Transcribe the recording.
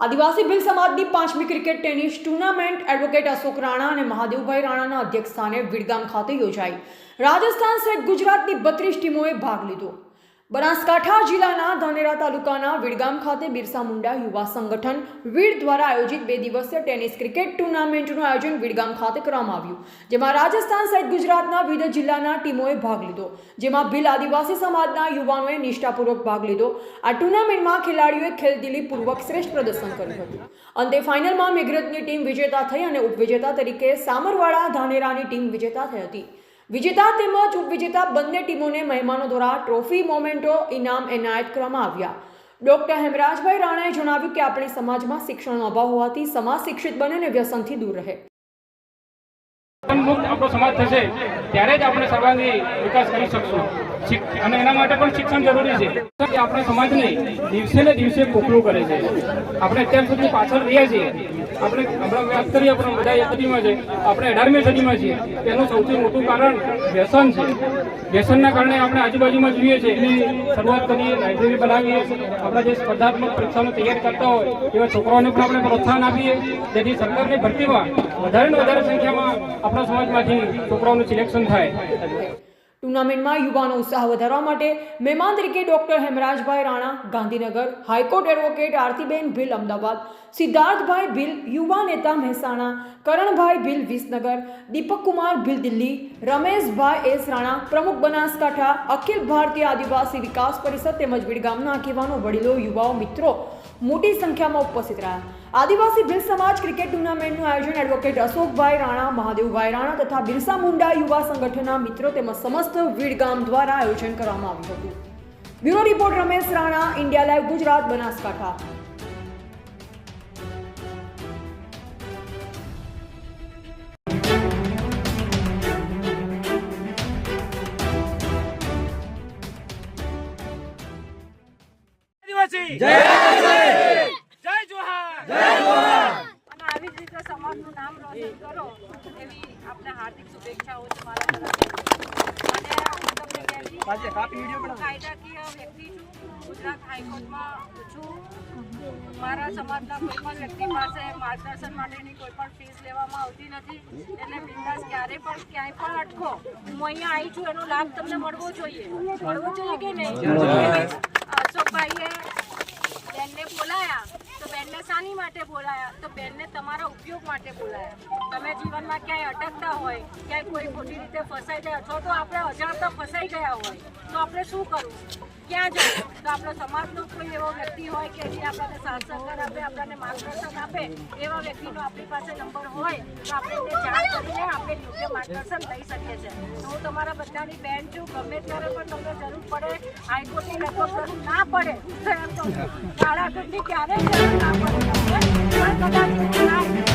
આદિવાસી ભીલ સમાજની પાંચમી cricket tennis tournament advocate Ashok Rana અને મહાદેવભાઈ રાણાના અધ્યક્ષસ્થાને વિડગામ ખાતે યોજાઈ. રાજસ્થાન સહિત ગુજરાતની બત્રીસ ટીમોએ ભાગ લીધો. બનાસકાંઠા જિલ્લાના ધાનેરા તાલુકાના વિડગામ ખાતે બિરસા મુંડા યુવા સંગઠન વીડ દ્વારા આયોજિત બે દિવસીય ટેનિસ ક્રિકેટ ટુર્નામેન્ટનું આયોજન વિડગામ ખાતે કરવામાં આવ્યું. જેમાં રાજસ્થાન સહિત ગુજરાતના વિવિધ જિલ્લાના ટીમોએ ભાગ લીધો. જેમાં ભીલ આદિવાસી સમાજના યુવાનોએ નિષ્ઠાપૂર્વક ભાગ લીધો. આ ટુર્નામેન્ટમાં ખેલાડીઓએ ખેલદિલીપૂર્વક શ્રેષ્ઠ પ્રદર્શન કર્યું હતું. અંતે ફાઇનલમાં મેઘરજની ટીમ વિજેતા થઈ અને ઉપવિજેતા તરીકે સામરવાડા ધાનેરાની ટીમ વિજેતા થઈ હતી. વિજેતા તેમજ ઉપવિજેતા બંને ટીમોને મહેમાનો દ્વારા ટ્રોફી મોમેન્ટો ઇનામ એનાયત કરવામાં આવ્યા. ડોક્ટર હેમરાજભાઈ રાણાએ જણાવ્યું કે આપણે સમાજમાં શિક્ષણનો અભાવ હોવાથી સમાજ શિક્ષિત બને અને વ્યસનથી દૂર રહે. મુક્ત આપણો સમાજ થશે, ત્યારે જ આપણે સર્વાંગી વિકાસ કરી શકશું. શિક- અને એના માટે પણ શિક્ષણ જરૂરી છે. કે આપણે સમાજને દિવસે ને દિવસે ખોખલું કરે છે. આપણે અત્યાર સુધી પાછળ રહ્યા છીએ. આપણે હમણાં વાત કરીએ આપણે બધા સદીમાં છે. આપણે અઢારમી સદીમાં છીએ. તેનું સૌથી મોટું કારણ વ્યસન છે. વ્યસનના કારણે આપણે આજુબાજુમાં જોઈએ છીએ એની શરૂઆત કરીએ લાઇબ્રેરી બનાવીએ. આપણા જે સ્પર્ધાત્મક પરીક્ષાનો તૈયાર કરતા હોય, એવા છોકરાઓને પણ આપણે પ્રોત્સાહન આપીએ. જેથી સરકારની ભરતીમાં વધારે ને વધારે સંખ્યામાં આપણા સમાજમાંથી છોકરાઓનું સિલેક્શન થાય. ટુર્નામેન્ટમાં યુવાનો ઉત્સાહ વધારવા માટે મહેમાન તરીકે doctor Hemrajbhai Rana, Gandhinagar high court advocate Artiben Bhil, Ahmedabad Siddharthbhai Bhil, યુવા નેતા મહેસાણા, કરણભાઈ ભીલ, વિસનગર દીપક કુમાર ભીલ, દિલ્હી, રમેશભાઈ એસ રાણા, પ્રમુખ બનાસકાંઠા, અખિલ ભારતીય આદિવાસી વિકાસ પરિષદ તેમજ વિડગામના આગેવાનો, વડીલો, યુવાઓ, મિત્રો મોટી સંખ્યામાં ઉપસ્થિત રહ્યા. આદિવાસી ભીલ ક્રિકેટ ટુર્નામેન્ટનું આયોજન એડવોકેટ અશોકભાઈ રાણા, મહાદેવભાઈ રાણા તથા બિરસા મુંડા યુવા સંગઠનના મિત્રો તેમજ સમસ્ત વીડગામ દ્વારા આયોજન કરવામાં આવ્યું હતું. Bureau report, Ramesh Rana, India live, Gujarat, Banaskantha. જય જોહાર અને આવી જ નામ રોશન કરો એવી આપને હાર્દિક શુભેચ્છાઓ છે મારા તરફથી અને હું તમને કહેતી કાયદાકીય વ્યક્તિ છું. ગુજરાત હાઈકોર્ટમાં છું. મારા સમાજના કોઈ પણ વ્યક્તિ પાસે માર્ગદર્શન માટેની કોઈ પણ ફીસ લેવામાં આવતી નથી. એટલે બિંદાસ ક્યારે પણ ક્યાંય પણ અટકો હું અહીંયા આવી છું એનો લાભ તમને મળવો જોઈએ. મળવો જોઈએ કે નહીં? અશોકભાઈએ બેનને બોલાયા. બેનને શાની માટે બોલાયા? તો બેનને તમારા ઉપયોગ માટે બોલાયા. તમે જીવનમાં ક્યાંય અટકતા હોય, ક્યાંય કોઈ ખોટી રીતે ફસાઈ જાય અથવા તો આપણે અજાણતા ફસાઈ ગયા હોય, તો આપણે શું કરવું? ક્યાં જવું? તો આપણો સમાજનો કોઈ એવો વ્યક્તિ હોય કે જે આપણને સાથ સહકાર આપે, આપણને માર્ગદર્શન આપે, એવા વ્યક્તિનો આપણી પાસે નંબર હોય, તો આપણે જાણ કરીને યોગ્ય માર્ગદર્શન લઈ શકીએ છીએ. તો હું તમારા બધાની બેન છું. ગમે ત્યારે પણ તમને જરૂર પડે, હાઈકોર્ટની લગભગ જરૂર ના પડે, તો એમ ક્યારેય જરૂર ના પડે પણ કદાચ